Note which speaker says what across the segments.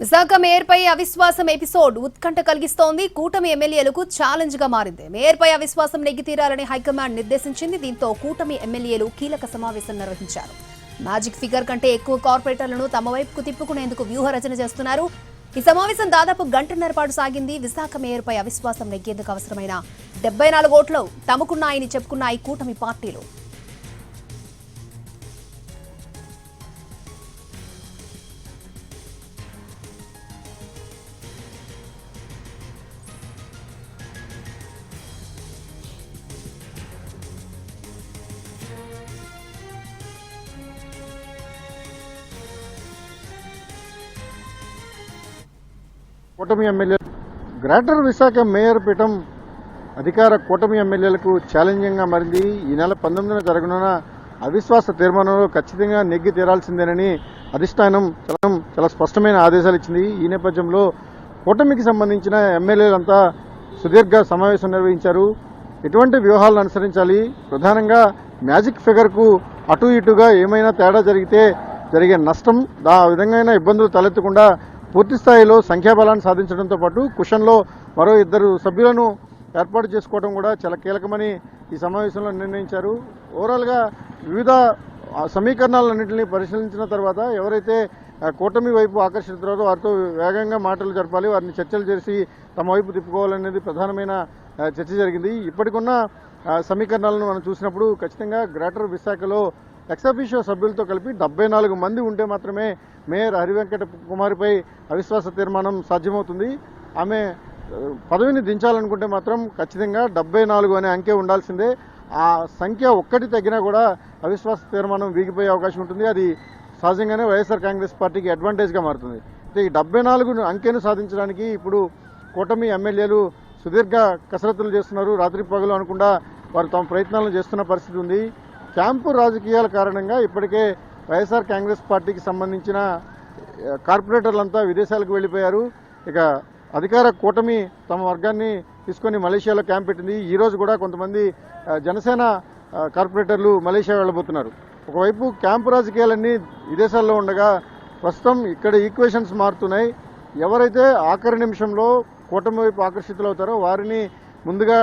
Speaker 1: విశాఖ మేయర్పై అవిశ్వాసం ఎపిసోడ్ ఉత్కంఠ కలిగిస్తోంది. కూటమి ఎమ్మెల్యేలకు ఛాలెంజ్గా మారింది. మేయర్పై అవిశ్వాసం నెగ్గితీరాలని హైకమాండ్ నిర్దేశించింది. దీంతో కూటమి ఎమ్మెల్యేలు కీలక సమావేశం నిర్వహించారు. మ్యాజిక్ ఫిగర్ కంటే ఎక్కువ కార్పొరేటర్లను తమ వైపుకు తిప్పుకునేందుకు వ్యూహ రచన చేస్తున్నారు. ఈ సమావేశం దాదాపు గంటన్నర పాటు సాగింది. విశాఖ మేయర్పై అవిశ్వాసం నెగ్గేందుకు అవసరమైన డెబ్బై నాలుగు ఓట్లు తమకున్నాయని చెప్పుకున్నాయి కూటమి పార్టీలు
Speaker 2: కూటమి ఎమ్మెల్యే గ్రేటర్ విశాఖ మేయర్ పీఠం అధికార కూటమి ఎమ్మెల్యేలకు ఛాలెంజింగ్గా మారింది. ఈ నెల పంతొమ్మిదిన జరగనున్న అవిశ్వాస తీర్మానంలో ఖచ్చితంగా నెగ్గి తీరాల్సిందేనని అధిష్టానం చాలా చాలా స్పష్టమైన ఆదేశాలు ఇచ్చింది. ఈ నేపథ్యంలో కూటమికి సంబంధించిన ఎమ్మెల్యేలంతా సుదీర్ఘ సమావేశం నిర్వహించారు. ఎటువంటి వ్యూహాలను అనుసరించాలి? ప్రధానంగా మ్యాజిక్ ఫిగర్కు అటు ఇటుగా ఏమైనా తేడా జరిగితే జరిగే నష్టం దా ఆ విధంగా ఇబ్బందులు తలెత్తకుండా పూర్తి స్థాయిలో సంఖ్యాబలాన్ని సాధించడంతో పాటు కుషన్లో మరో ఇద్దరు సభ్యులను ఏర్పాటు చేసుకోవడం కూడా చాలా కీలకమని ఈ సమావేశంలో నిర్ణయించారు. ఓవరాల్గా వివిధ సమీకరణాలన్నింటినీ పరిశీలించిన తర్వాత ఎవరైతే కూటమి వైపు ఆకర్షిస్తున్నారో వారితో వేగంగా మాటలు జరపాలి వారిని చర్చలు చేసి తమ వైపు తిప్పుకోవాలనేది ప్రధానమైన చర్చ జరిగింది. ఇప్పటికున్న సమీకరణాలను మనం చూసినప్పుడు ఖచ్చితంగా గ్రేటర్ విశాఖలో ఎక్సఫిషియో సభ్యులతో కలిపి డెబ్బై నాలుగు మంది ఉంటే మాత్రమే మేయర్ హరివెంకట కుమారిపై అవిశ్వాస తీర్మానం సాధ్యమవుతుంది. ఆమె పదవిని దించాలనుకుంటే మాత్రం ఖచ్చితంగా డెబ్బై నాలుగు అనే అంకె ఉండాల్సిందే. ఆ సంఖ్య ఒక్కటి తగ్గినా కూడా అవిశ్వాస తీర్మానం వీగిపోయే అవకాశం ఉంటుంది. అది సహజంగానే వైఎస్ఆర్ కాంగ్రెస్ పార్టీకి అడ్వాంటేజ్గా మారుతుంది. అయితే ఈ డెబ్బై నాలుగు అంకెను సాధించడానికి ఇప్పుడు కూటమి ఎమ్మెల్యేలు సుదీర్ఘ కసరత్తులు చేస్తున్నారు. రాత్రి పగలు అనుకుండా వారు తమ ప్రయత్నాలను చేస్తున్న పరిస్థితి ఉంది. క్యాంపు రాజకీయాల కారణంగా ఇప్పటికే వైఎస్ఆర్ కాంగ్రెస్ పార్టీకి సంబంధించిన కార్పొరేటర్లంతా విదేశాలకు వెళ్ళిపోయారు. ఇక అధికార కూటమి తమ వర్గాన్ని తీసుకొని మలేషియాలో క్యాంప్ పెట్టింది. ఈరోజు కూడా కొంతమంది జనసేన కార్పొరేటర్లు మలేషియా వెళ్ళబోతున్నారు. ఒకవైపు క్యాంపు రాజకీయాలన్నీ విదేశాల్లో ఉండగా ప్రస్తుతం ఇక్కడ ఈక్వేషన్స్ మారుతున్నాయి. ఎవరైతే ఆఖరి నిమిషంలో కూటమి వైపు ఆకర్షితులవుతారో వారిని ముందుగా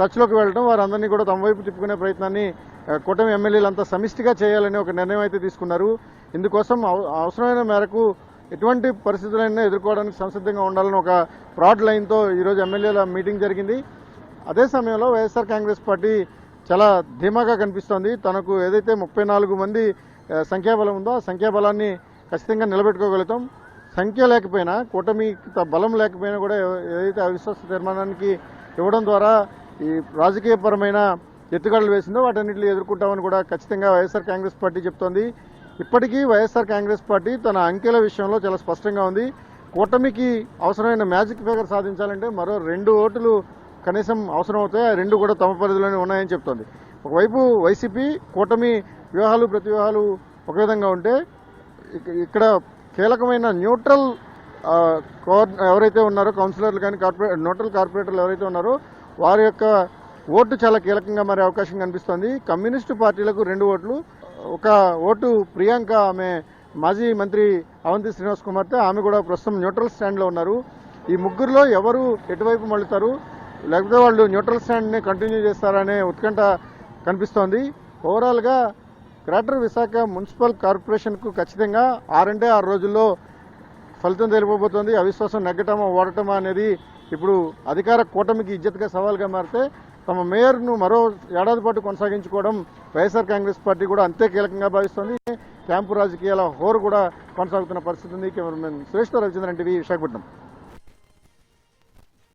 Speaker 2: టచ్లోకి వెళ్ళడం వారందరినీ కూడా తమ వైపు తిప్పుకునే ప్రయత్నాన్ని కూటమి ఎమ్మెల్యేలంతా సమిష్టిగా చేయాలని ఒక నిర్ణయం అయితే తీసుకున్నారు. ఇందుకోసం అవ- అవసరమైన మేరకు ఎటువంటి పరిస్థితులైనా ఎదుర్కోవడానికి సంసిద్ధంగా ఉండాలని ఒక ఫ్రాడ్ లైన్తో ఈరోజు ఎమ్మెల్యేల మీటింగ్ జరిగింది. అదే సమయంలో వైఎస్ఆర్ కాంగ్రెస్ పార్టీ చాలా ధీమాగా కనిపిస్తోంది. తనకు ఏదైతే ముప్పై నాలుగు మంది సంఖ్యాబలం ఉందో ఆ సంఖ్యాబలాన్ని ఖచ్చితంగా నిలబెట్టుకోగలుగుతాం. సంఖ్య లేకపోయినా కూటమి బలం లేకపోయినా కూడా ఏదైతే అవిశ్వాస తీర్మానానికి ఇవ్వడం ద్వారా ఈ రాజకీయపరమైన ఎత్తుగడలు వేసిందో వాటన్నిటిని ఎదుర్కొంటామని కూడా ఖచ్చితంగా వైఎస్ఆర్ కాంగ్రెస్ పార్టీ చెప్తోంది. ఇప్పటికీ వైఎస్ఆర్ కాంగ్రెస్ పార్టీ తన అంకెల విషయంలో చాలా స్పష్టంగా ఉంది. కూటమికి అవసరమైన మ్యాజిక్ ఫిగర్ సాధించాలంటే మరో రెండు ఓట్లు కనీసం అవసరం అవుతాయి ఆ రెండు కూడా తమ పరిధిలోనే ఉన్నాయని చెప్తోంది. ఒకవైపు వైసీపీ కూటమి వ్యూహాలు ప్రతివ్యూహాలు ఒక విధంగా ఉంటే ఇక్కడ కీలకమైన న్యూట్రల్ ఎవరైతే ఉన్నారో కౌన్సిలర్లు కానీ కార్పొరేట్ న్యూట్రల్ కార్పొరేటర్లు ఎవరైతే ఉన్నారో వారి యొక్క ఓటు చాలా కీలకంగా మారే అవకాశం కనిపిస్తోంది. కమ్యూనిస్టు పార్టీలకు రెండు ఓట్లు. ఒక ఓటు ప్రియాంక ఆమె మాజీ మంత్రి అవంతి శ్రీనివాస్ కుమార్తె ఆమె కూడా ప్రస్తుతం న్యూట్రల్ స్టాండ్లో ఉన్నారు. ఈ ముగ్గురులో ఎవరు ఎటువైపు మళ్ళుతారు? లేకపోతే వాళ్ళు న్యూట్రల్ స్టాండ్ని కంటిన్యూ చేస్తారనే ఉత్కంఠ కనిపిస్తోంది. ఓవరాల్గా గ్రేటర్ విశాఖ మున్సిపల్ కార్పొరేషన్కు ఖచ్చితంగా ఆరంటే ఆరు రోజుల్లో ఫలితం తెలిపబోతోంది అవిశ్వాసం నెగ్గటమా ఓడటమా అనేది ఇప్పుడు అధికార కూటమికి ఇజ్జత్గా సవాల్గా మారితే తమ మేయర్ను మరో ఏడాది పాటు కొనసాగించుకోవడం వైఎస్ఆర్ కాంగ్రెస్ పార్టీ కూడా అంతే కీలకంగా భావిస్తోంది. క్యాంపు రాజకీయాల హోరు కూడా కొనసాగుతున్న పరిస్థితి ఉంది. కెమెరామెన్ సురేష్తో రవిచంద్రన్ టీవీ విశాఖపట్నం.